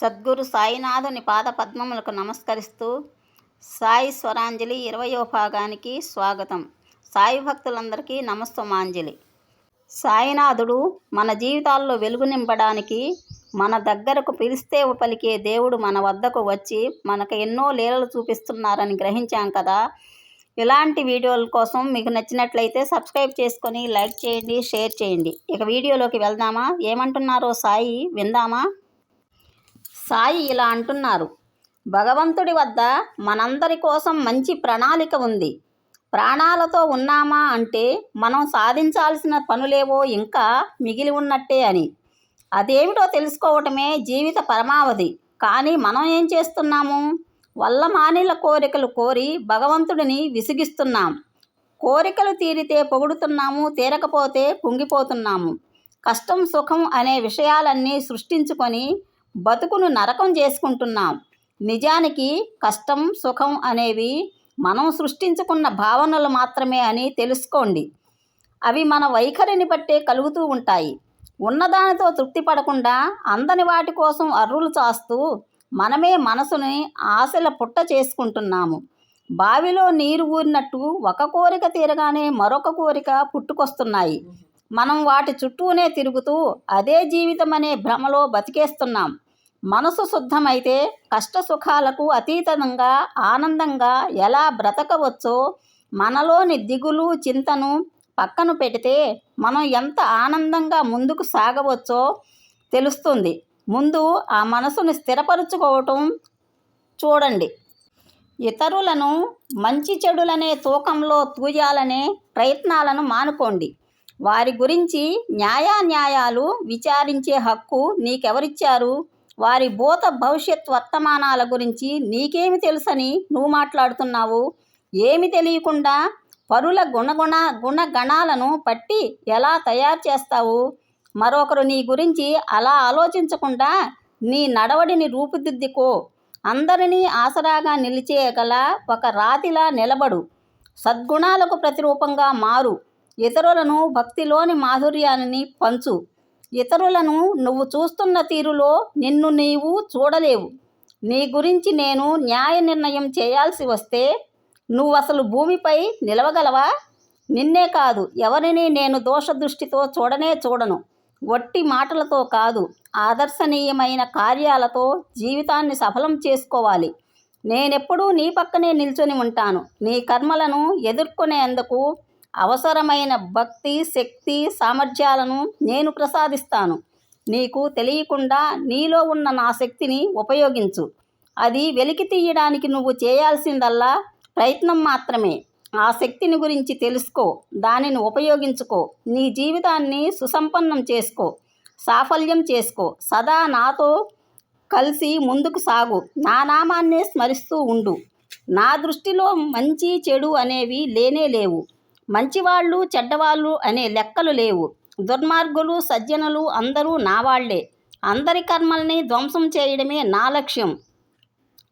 సద్గురు సాయినాథుని పాద పద్మములకు నమస్కరిస్తూ సాయి స్వరాంజలి ఇరవయో భాగానికి స్వాగతం. సాయి భక్తులందరికీ నమస్తమాంజలి. సాయినాథుడు మన జీవితాల్లో వెలుగు నింపడానికి మన దగ్గరకు పిలిస్తే పలికే దేవుడు మన వద్దకు వచ్చి మనకు ఎన్నో లీలలు చూపిస్తున్నారని గ్రహించాం కదా. ఇలాంటి వీడియోల కోసం మీకు నచ్చినట్లయితే సబ్స్క్రైబ్ చేసుకొని లైక్ చేయండి షేర్ చేయండి. ఇక వీడియోలోకి వెళ్దామా? ఏమంటున్నారో సాయి? విందామా? సాయి ఇలా అంటున్నారు. భగవంతుడి వద్ద మనందరి కోసం మంచి ప్రణాళిక ఉంది. ప్రాణాలతో ఉన్నామా అంటే మనం సాధించాల్సిన పనులేవో ఇంకా మిగిలి ఉన్నట్టే అని. అదేమిటో తెలుసుకోవటమే జీవిత పరమావధి. కానీ మనం ఏం చేస్తున్నాము? వల్ల మానిల కోరికలు కోరి భగవంతుడిని విసిగిస్తున్నాం. కోరికలు తీరితే పొగుడుతున్నాము తీరకపోతే కుంగిపోతున్నాము. కష్టం సుఖం అనే విషయాలన్నీ సృష్టించుకొని బతుకును నరకం చేసుకుంటున్నాం. నిజానికి కష్టం సుఖం అనేవి మనం సృష్టించుకున్న భావనలు మాత్రమే అని తెలుసుకోండి. అవి మన వైఖరిని బట్టే కలుగుతూ ఉంటాయి. ఉన్నదానితో తృప్తి పడకుండా అందని వాటి కోసం అర్రులు చాస్తూ మనమే మనసుని ఆశల పుట్ట చేసుకుంటున్నాము. బావిలో నీరు ఊరినట్టు ఒక కోరిక తీరగానే మరొక కోరిక పుట్టుకొస్తున్నాయి. మనం వాటి చుట్టూనే తిరుగుతూ అదే జీవితం అనే భ్రమలో బతికేస్తున్నాం. మనసు శుద్ధమైతే కష్ట సుఖాలకు అతీతంగా ఆనందంగా ఎలా బ్రతకవచ్చో మనలోని దిగులు చింతను పక్కన పెడితే మనం ఎంత ఆనందంగా ముందుకు సాగవచ్చో తెలుస్తుంది. ముందు ఆ మనసును స్థిరపరుచుకోవటం చూడండి. ఇతరులను మంచి చెడులనే తూకంలో తూయాలనే ప్రయత్నాలను మానుకోండి. వారి గురించి న్యాయాన్యాయాలు విచారించే హక్కు నీకెవరిచ్చారు? వారి భూత భవిష్యత్ వర్తమానాల గురించి నీకేమి తెలుసని నువ్వు మాట్లాడుతున్నావు? ఏమి తెలియకుండా పరుల గుణగుణ గుణగణాలను పట్టి ఎలా తయారు చేస్తావు? మరొకరు నీ గురించి అలా ఆలోచించకుండా నీ నడవడిని రూపుదిద్దుకో. అందరినీ ఆసరాగా నిలిచేయగల ఒక రాతిలా నిలబడు. సద్గుణాలకు ప్రతిరూపంగా మారు. ఇతరులను భక్తిలోని మాధుర్యాన్ని పంచు. ఇతరులను నువ్వు చూస్తున్న తీరులో నిన్ను నీవు చూడలేవు. నీ గురించి నేను న్యాయ నిర్ణయం చేయాల్సి వస్తే నువ్వు అసలు భూమిపై నిలవగలవా? నిన్నే కాదు ఎవరిని నేను దోషదృష్టితో చూడనే చూడను. వట్టి మాటలతో కాదు ఆదర్శనీయమైన కార్యాలతో జీవితాన్ని సఫలం చేసుకోవాలి. నేనెప్పుడూ నీ పక్కనే నిల్చొని ఉంటాను. నీ కర్మలను ఎదుర్కొనేందుకు అవసరమైన భక్తి శక్తి సామర్థ్యాలను నేను ప్రసాదిస్తాను. నీకు తెలియకుండా నీలో ఉన్న నా శక్తిని ఉపయోగించు. అది వెలికి తీయడానికి నువ్వు చేయాల్సిందల్లా ప్రయత్నం మాత్రమే. ఆ శక్తిని గురించి తెలుసుకో. దానిని ఉపయోగించుకో. నీ జీవితాన్ని సుసంపన్నం చేసుకో. సాఫల్యం చేసుకో. సదా నాతో కలిసి ముందుకు సాగు. నా నామాన్నే స్మరిస్తూ ఉండు. నా దృష్టిలో మంచి చెడు అనేవి లేనే లేవు. మంచివాళ్ళు చెడ్డవాళ్ళు అనే లెక్కలు లేవు. దుర్మార్గులు సజ్జనులు అందరూ నావాళ్ళే. అందరి కర్మల్ని ధ్వంసం చేయడమే నా లక్ష్యం.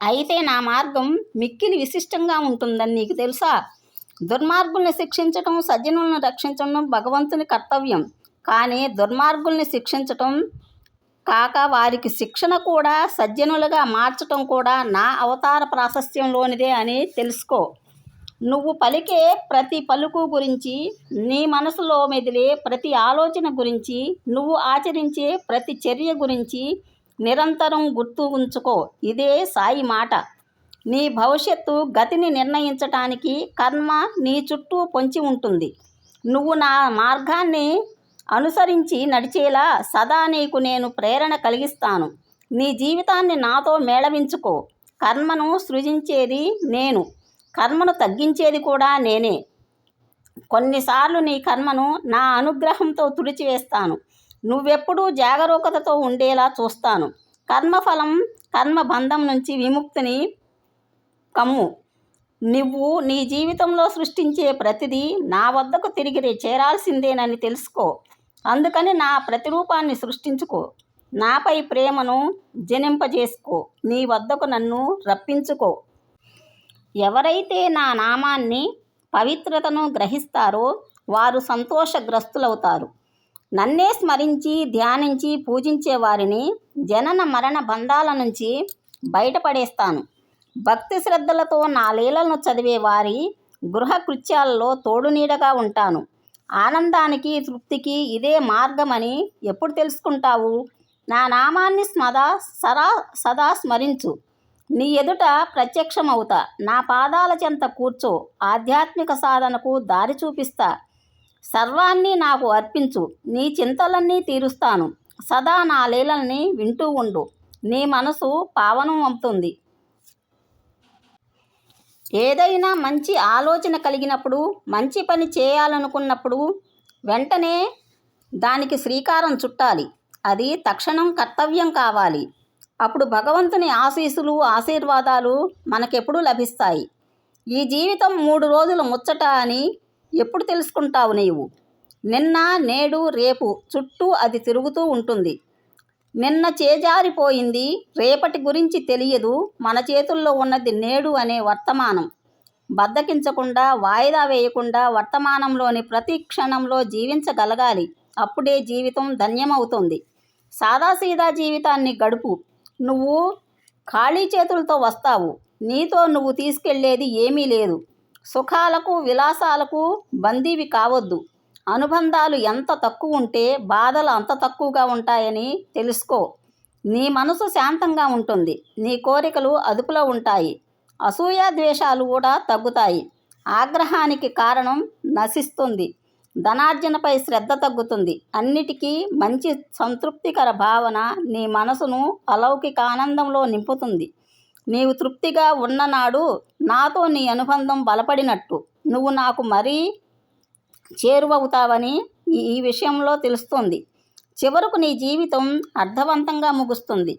అయితే నా మార్గం మిక్కిలి విశిష్టంగా ఉంటుందని నీకు తెలుసా? దుర్మార్గుల్ని శిక్షించటం సజ్జనులను రక్షించడం భగవంతుని కర్తవ్యం. కానీ దుర్మార్గుల్ని శిక్షించటం కాక వారికి శిక్షణ కూడా సజ్జనులుగా మార్చటం కూడా నా అవతార ప్రాశస్త్యంలోనిదే అని తెలుసుకో. నువ్వు పలికే ప్రతి పలుకు గురించి నీ మనసులో మెదిలే ప్రతి ఆలోచన గురించి నువ్వు ఆచరించే ప్రతి చర్య గురించి నిరంతరం గుర్తు ఉంచుకో. ఇదే సాయి మాట. నీ భవిష్యత్తు గతిని నిర్ణయించటానికి కర్మ నీ చుట్టూ పొంచి ఉంటుంది. నువ్వు నా మార్గాన్ని అనుసరించి నడిచేలా సదా నీకు నేను ప్రేరణ కలిగిస్తాను. నీ జీవితాన్ని నాతో మేళవించుకో. కర్మను సృజించేది నేను. కర్మను తగ్గించేది కూడా నేనే. కొన్నిసార్లు నీ కర్మను నా అనుగ్రహంతో తుడిచివేస్తాను నువ్వెప్పుడూ జాగరూకతతో ఉండేలా చూస్తాను. కర్మఫలం కర్మబంధం నుంచి విముక్తిని కమ్ము. నువ్వు నీ జీవితంలో సృష్టించే ప్రతిదీ నా వద్దకు తిరిగి చేరాల్సిందేనని తెలుసుకో. అందుకని నా ప్రతిరూపాన్ని సృష్టించుకో. నాపై ప్రేమను జనింపజేసుకో. నీ వద్దకు నన్ను రప్పించుకో. ఎవరైతే నా నామాన్ని పవిత్రతను గ్రహిస్తారో వారు సంతోషగ్రస్తులవుతారు. నన్నే స్మరించి ధ్యానించి పూజించే వారిని జనన మరణ బంధాల నుంచి బయటపడేస్తాను. భక్తి శ్రద్ధలతో నా లీలలను చదివే వారి గృహ కృత్యాలలో తోడు నీడగా ఉంటాను. ఆనందానికి తృప్తికి ఇదే మార్గమని ఎప్పుడు తెలుసుకుంటావు? నా నామాన్ని స్మదా సరా సదా స్మరించు. నీ ఎదుట ప్రత్యక్షమవుతా. నా పాదాల చెంత కూర్చో. ఆధ్యాత్మిక సాధనకు దారి చూపిస్తా. సర్వాన్ని నాకు అర్పించు. నీ చింతలన్నీ తీరుస్తాను. సదా నా లీలల్ని వింటూ ఉండు. నీ మనసు పావనం అవుతుంది. ఏదైనా మంచి ఆలోచన కలిగినప్పుడు మంచి పని చేయాలనుకున్నప్పుడు వెంటనే దానికి శ్రీకారం చుట్టాలి. అది తక్షణం కర్తవ్యం కావాలి. అప్పుడు భగవంతుని ఆశీస్సులు ఆశీర్వాదాలు మనకెప్పుడు లభిస్తాయి. ఈ జీవితం మూడు రోజులు ముచ్చట అని ఎప్పుడు తెలుసుకుంటావు నీవు? నిన్న నేడు రేపు చుట్టూ అది తిరుగుతూ ఉంటుంది. నిన్న చేజారిపోయింది రేపటి గురించి తెలియదు మన చేతుల్లో ఉన్నది నేడు అనే వర్తమానం. బద్దకించకుండా వాయిదా వేయకుండా వర్తమానంలోని ప్రతి క్షణంలో జీవించగలగాలి. అప్పుడే జీవితం ధన్యమవుతుంది. సాదాసీదా జీవితాన్ని గడుపు. నువ్వు ఖాళీ చేతులతో వస్తావు. నీతో నువ్వు తీసుకెళ్ళేది ఏమీ లేదు. సుఖాలకు విలాసాలకు బందీవి కావద్దు. అనుబంధాలు ఎంత తక్కువ ఉంటే బాధలు అంత తక్కువగా ఉంటాయని తెలుసుకో. నీ మనసు శాంతంగా ఉంటుంది. నీ కోరికలు అదుపులో ఉంటాయి. అసూయ ద్వేషాలు కూడా తగ్గుతాయి. ఆగ్రహానికి కారణం నశిస్తుంది. ధనార్జనపై శ్రద్ధ తగ్గుతుంది. అన్నిటికీ మంచి సంతృప్తికర భావన నీ మనసును అలౌకిక ఆనందంలో నింపుతుంది. నీవు తృప్తిగా ఉన్ననాడు నాతో నీ అనుబంధం బలపడినట్టు. నువ్వు నాకు మరీ చేరువవుతావని ఈ విషయంలో తెలుస్తుంది. చివరకు నీ జీవితం అర్థవంతంగా ముగుస్తుంది.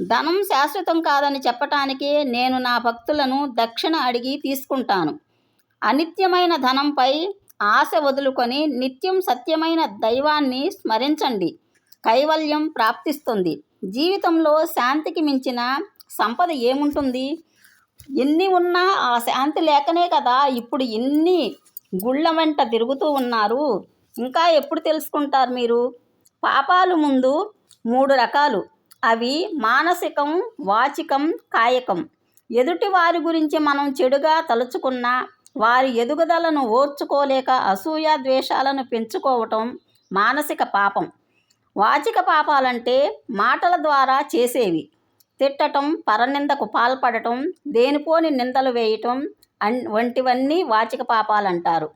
ధనం శాశ్వతం కాదని చెప్పటానికి నేను నా భక్తులను దక్షిణ అడిగి తీసుకుంటాను. అనిత్యమైన ధనంపై ఆశ వదులుకొని నిత్యం సత్యమైన దైవాన్ని స్మరించండి. కైవల్యం ప్రాప్తిస్తుంది. జీవితంలో శాంతికి మించిన సంపద ఏముంటుంది? ఎన్ని ఉన్నా ఆ శాంతి లేకనే కదా ఇప్పుడు ఎన్ని గుళ్ళ వెంట తిరుగుతూ ఉన్నారు. ఇంకా ఎప్పుడు తెలుసుకుంటారు మీరు? పాపాలు ముందు మూడు రకాలు. అవి మానసికం వాచికం కాయకం. ఎదుటి వారి గురించి మనం చెడుగా తలుచుకున్న వారి ఎదుగుదలను ఓర్చుకోలేక అసూయ ద్వేషాలను పెంచుకోవటం మానసిక పాపం. వాచిక పాపాలంటే మాటల ద్వారా చేసేవి. తిట్టటం పరనిందకు పాల్పడటం దేనిపోని నిందలు వేయటం అన్ వంటివన్నీ వాచిక పాపాలంటారు.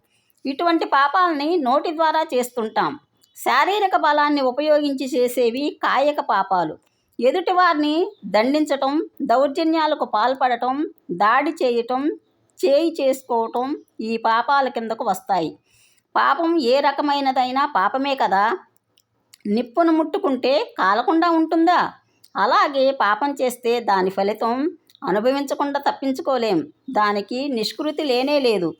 ఇటువంటి పాపాలని నోటి ద్వారా చేస్తుంటాం. శారీరక బలాన్ని ఉపయోగించి చేసేవి కాయక పాపాలు. ఎదుటివారిని దండించటం దౌర్జన్యాలకు పాల్పడటం దాడి చేయటం చేయి చేసుకోవటం ఈ పాపాల కిందకు వస్తాయి. పాపం ఏ రకమైనదైనా పాపమే కదా. నిప్పును ముట్టుకుంటే కాలకుండా ఉంటుందా? అలాగే పాపం చేస్తే దాని ఫలితం అనుభవించకుండా తప్పించుకోలేం. దానికి నిష్కృతి లేనే లేదు.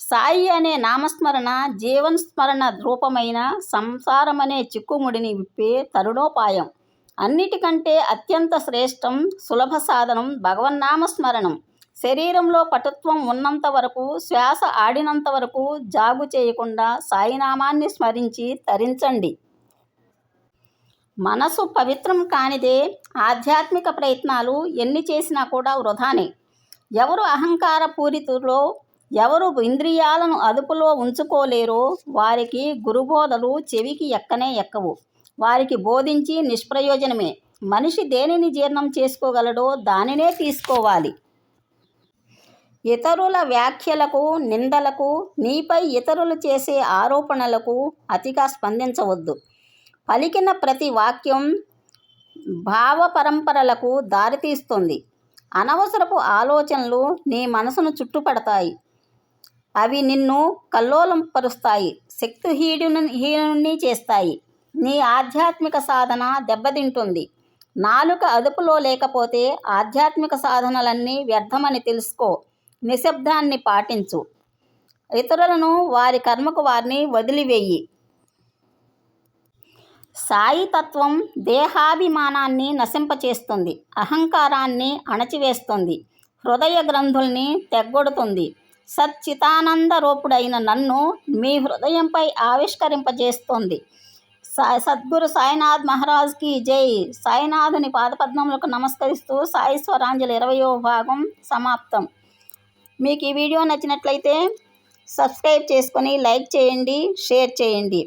సాయి అనే నామస్మరణ జీవన్ స్మరణ రూపమైన సంసారం అనే చిక్కుముడిని విప్పే తరుణోపాయం. అన్నిటికంటే అత్యంత శ్రేష్టం సులభ సాధనం భగవన్నామస్మరణం. శరీరంలో పటుత్వం ఉన్నంత వరకు శ్వాస ఆడినంత వరకు జాగు చేయకుండా సాయినామాన్ని స్మరించి తరించండి. మనసు పవిత్రం కానిదే ఆధ్యాత్మిక ప్రయత్నాలు ఎన్ని చేసినా కూడా వృధానే. ఎవరు అహంకార పూరితులో ఎవరు ఇంద్రియాలను అదుపులో ఉంచుకోలేరో వారికి గురుబోధలు చెవికి ఎక్కనే ఎక్కవు. వారికి బోధించి నిష్ప్రయోజనమే. మనిషి దేనిని జీర్ణం చేసుకోగలడో దానినే తీసుకోవాలి. ఇతరుల వ్యాఖ్యలకు నిందలకు నీపై ఇతరులు చేసే ఆరోపణలకు అతిగా స్పందించవద్దు. పలికిన ప్రతి వాక్యం భావ పరంపరలకు దారితీస్తుంది. అనవసరపు ఆలోచనలు నీ మనసును చుట్టుపడతాయి. అవి నిన్ను కల్లోలం పరుస్తాయి శక్తిహీనుని హీనుని చేస్తాయి. నీ ఆధ్యాత్మిక సాధన దెబ్బతింటుంది. నాలుక అదుపులో లేకపోతే ఆధ్యాత్మిక సాధనలన్నీ వ్యర్థమని తెలుసుకో. నిశ్శబ్దాన్ని పాటించు. ఇతరులను వారి కర్మకు వారిని వదిలివేయి. సాయి తత్వం దేహాభిమానాన్ని నశింపచేస్తుంది. అహంకారాన్ని అణచివేస్తుంది. హృదయ గ్రంథుల్ని తెగ్గొడుతుంది. సచ్చితానంద రూపుడైన నన్ను మీ హృదయంపై ఆవిష్కరింపజేస్తుంది. సాయి సద్గురు సాయినాథ్ మహారాజ్కి జై. సాయినాథుని పాదపద్మములకు నమస్కరిస్తూ సాయి స్వరాంజలి ఇరవయో భాగం సమాప్తం. మీకు ఈ వీడియో నచ్చినట్లయితే సబ్స్క్రైబ్ చేసుకొని లైక్ చేయండి షేర్ చేయండి.